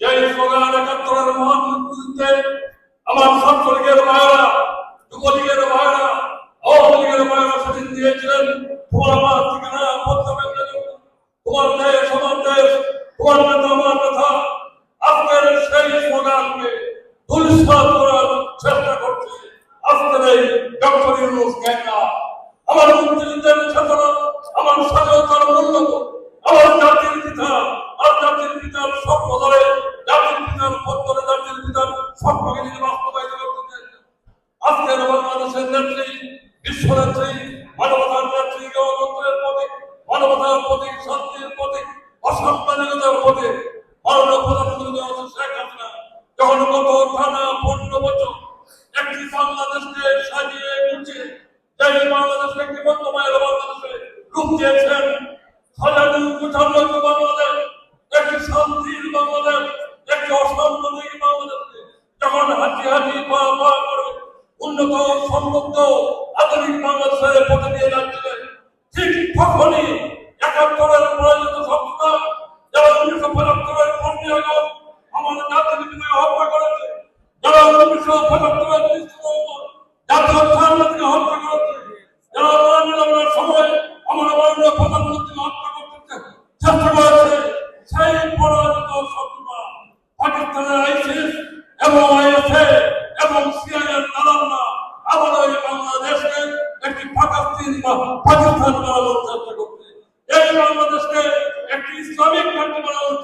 যে স্লোগান একাত্তরের মহান মুক্তিযুদ্ধে আমার ছাত্রলীগের ভাইয়েরা যুবলীগের ভাইয়েরা আওয়ামী লীগের সেদিন দিয়েছিলেন, তোমার আমার ঠিকানা বদলাবেন না তোমার দেশ, আমার দেশ, তোমার নেতা, আমার নেতা আজকের সেই স্লোগানকে দুলিশাত করার চেষ্টা করছে। আজকের এই ডক্টর ইউনুস গ্যাংরা আমার মুক্তিযুদ্ধের চেতনা, আমার স্বাধীনতার মূল্যবোধ। বাংলাদেশের নেত্রী বিশ্ব নেত্রী মানবতার নেত্রী গণতন্ত্রের প্রতীক মানবতার প্রতীক শান্তির প্রতীক অসাম্মানিকতার প্রতীক মাননীয় প্রধানমন্ত্রী শেখ হাসিনা। যখন গত টানা পনেরো বছর একটি বাংলাদেশকে সাজিয়ে গুছিয়ে যে বাংলাদেশকে একটি বর্তমানের বাংলাদেশে রূপ দিয়েছেন সাজানো গুছানো বাংলাদেশ, একটি শান্তির বাংলাদেশ, একটি অসাম্মানিক বাংলাদেশকে যখন হাঁটি হাঁটি পা পা করে উন্নত সমৃদ্ধ আধুনিক বাংলাদেশের পথে নিয়ে যাচ্ছিলেন। ঠিক তখনই একাত্তরের পরাজিত সংস্থা যারা উনিশশো পঁচাত্তরের পনেরোই আগস্ট আমাদের জাতির পিতাকে হত্যা করেছে, যারা উনিশশো পঁচাত্তরের একটি ইসলামিক কান্ট্রি বানানোর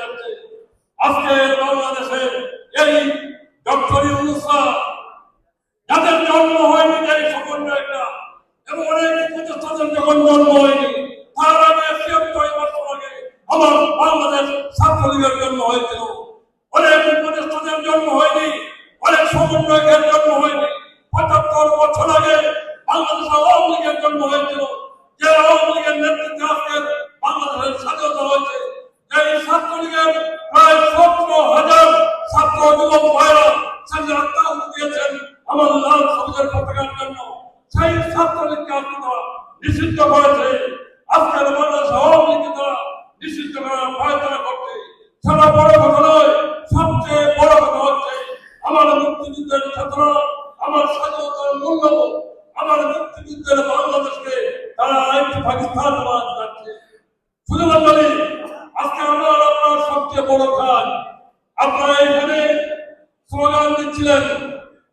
যাচ্ছে। আজকে বাংলাদেশে এই ডক্টর ইউনুসরা যাদের জন্ম হয়নি এই সকল নায়করা এবং অনেক প্রতিষ্ঠানের যখন জন্ম হয়নি তার আগে ছিয়াত্তর বছর আগে আমার বাংলাদেশ ছাত্রলীগের জন্ম হয়েছিল। অনেক প্রতিষ্ঠানের জন্ম হয়নি, অনেক সমন্বয়কের জন্ম হয়নি। পঁচাত্তর বছর আগে বাংলাদেশ আওয়ামী লীগের জন্ম হয়েছিল। যে আওয়ামী লীগের নেতৃত্বে আজকে বাংলাদেশের স্বাধীনতা হয়েছে। এই ছাত্রলীগের প্রায় সতেরো হাজার ছাত্র যুবক ভাইরা সেদিন আত্মাহুতি দিয়েছেন আমার লাল সবুজের পতাকার জন্য। সেই ছাত্রলীগকে তারা নিষিদ্ধ করেছে। আজকের বাংলাদেশ আওয়ামী লীগকে তারা নিষিদ্ধ করার ভয় তারা সবচেয়ে বড় কথা হচ্ছে আমার মুক্তিযুদ্ধের চেতনা আমার স্বাধীনতার মূল্যবোধ, আমার মুক্তিযুদ্ধের বাংলাদেশকে তারা আরেকটি পাকিস্তান বানাতে যাচ্ছে। আজকে আমার সবচেয়ে বড় কাজ আপনারা এখানে স্লোগান দিচ্ছিলেন,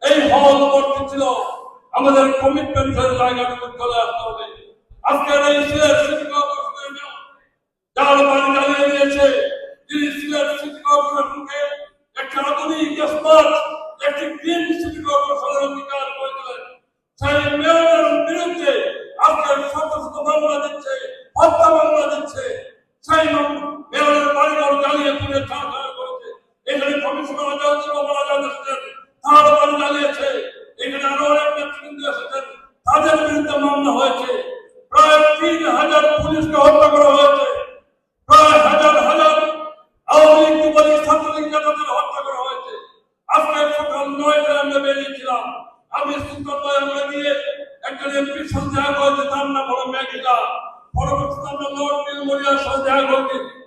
এই হল ভর্তি আমাদের কমিটমেন্টের জায়গাটুকু চলে আসতে হবে। আজকের এই যার বাড়ি জ্বালিয়ে দিয়েছে তিনি সিলেট সিটি কর্পোরেশনকে একটি আধুনিক স্মার্ট, একটি গ্রিন সিটি কর্পোরেশনের অঙ্গীকার করেছিলেন। সেই মেয়রের বিরুদ্ধে আজকের শত মামলা দিচ্ছে, হত্যা মামলা দিচ্ছে। সেই মেয়রের বাড়িঘর জ্বালিয়ে পুড়ে ছাড়খাড় করেছে। এখানে কমিশনার আজাদ ছিল এসেছেন, তার বাড়ি জ্বালিয়েছে। এখানে আরও অনেক নেতৃবৃন্দ এসেছেন, তাদের বিরুদ্ধে মামলা হয়েছে। আমি করেছে, তার নাম হলো মেঘিলা পরবর্তীতে আমরা লর্ড দেখা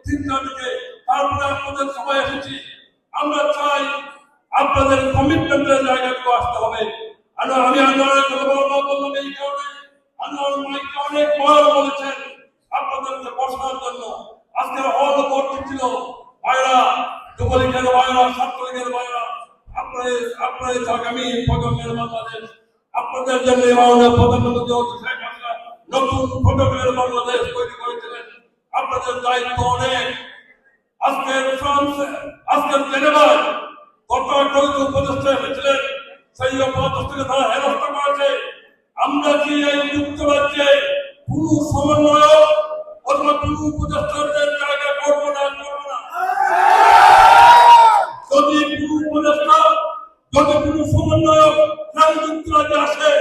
তিনটা দিকে তারপরে আপনাদের এসেছি। আমরা চাই আপনাদের কমিটমেন্টের জায়গাটুকু আসতে হবে। আর আমি আন্দোলনের কথা বলব এই কারণে আন্দোলন মাইকে অনেক বলেছেন আপনাদেরকে বসানোর জন্য আজকের হল ভর্তি ছিল ভাইরা যুবলীগের ভাইরা ছাত্রলীগের ভাইরা আপনাদের জন্য প্রধানমন্ত্রী শেখ হাসিনা নতুন বাংলাদেশ তৈরি করেছিলেন। আপনাদের দায়িত্ব অনেক। আজকের ফ্রান্স, আজকের জেনেভায় গত একটা উপদেষ্টা এসেছিলেন সেই অপদস্থকে তারা হেনস্থা করেছে। আমরা কি এই যুক্তরাজ্যে কোন সমন্বয়ক অথবা কোন উপদেষ্টাদের জায়গায় করব না করব না যদি কোন উপদেষ্টা যদি কোন সমন্বয়ক সেই যুক্তরাজ্যে আসে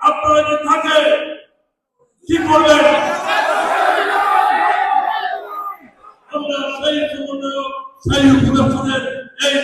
আপনারা যে থাকে কি করবেন আমরা সেই সমন্বয়ক সেই উপদেষ্টাদের এই